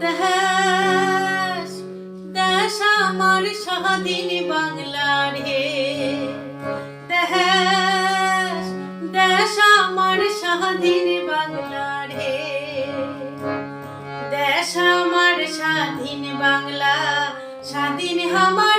দেশ দেশ আমার স্বাধীন বাংলার হে। দেশ দেশ আমার স্বাধীন বাংলার হে। দেশ আমার স্বাধীন বাংলা, স্বাধীন আমার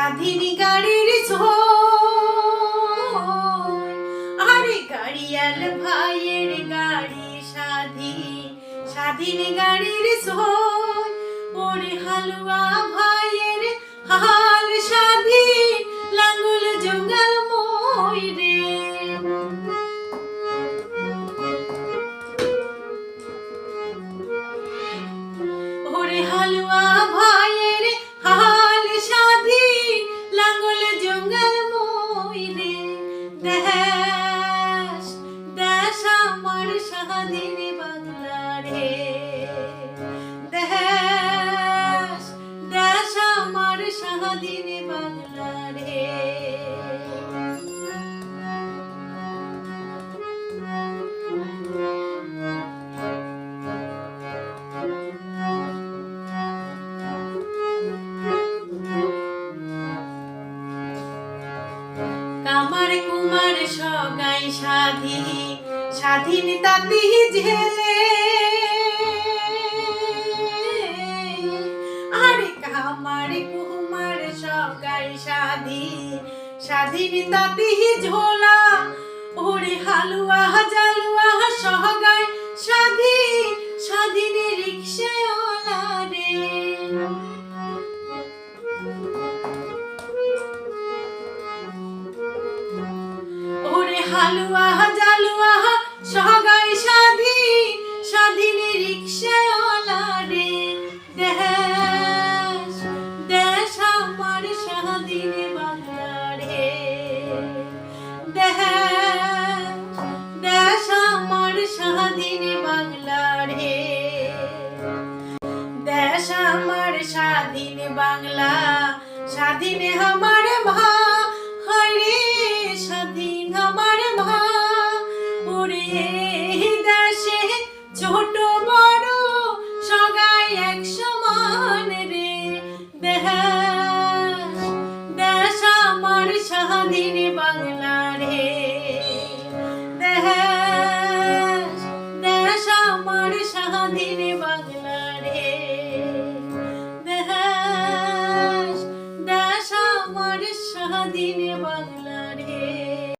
স্বাধীন গাড়ির আরে গাড়িয়াল ভাইয়ের গাড়ি স্বাধীন স্বাধীন গাড়ির ঝোল। কামার কুমার সগাই স্বাধীন স্বাধীন তাতি আরে কামার কুমার তাতি ঝোলা, ওরে হালুয়া, জালুয়া সগাই স্বাধীন স্বাধীন রিক্সাওয়ালা রে। ওরে হালুয়া, জালুয়া সগাই স্বাধীন রিক্সাওয়ালা স্বাধীন আমার মা হরে স্বাধীন আমার মা। ওরে দাসে ছোট মা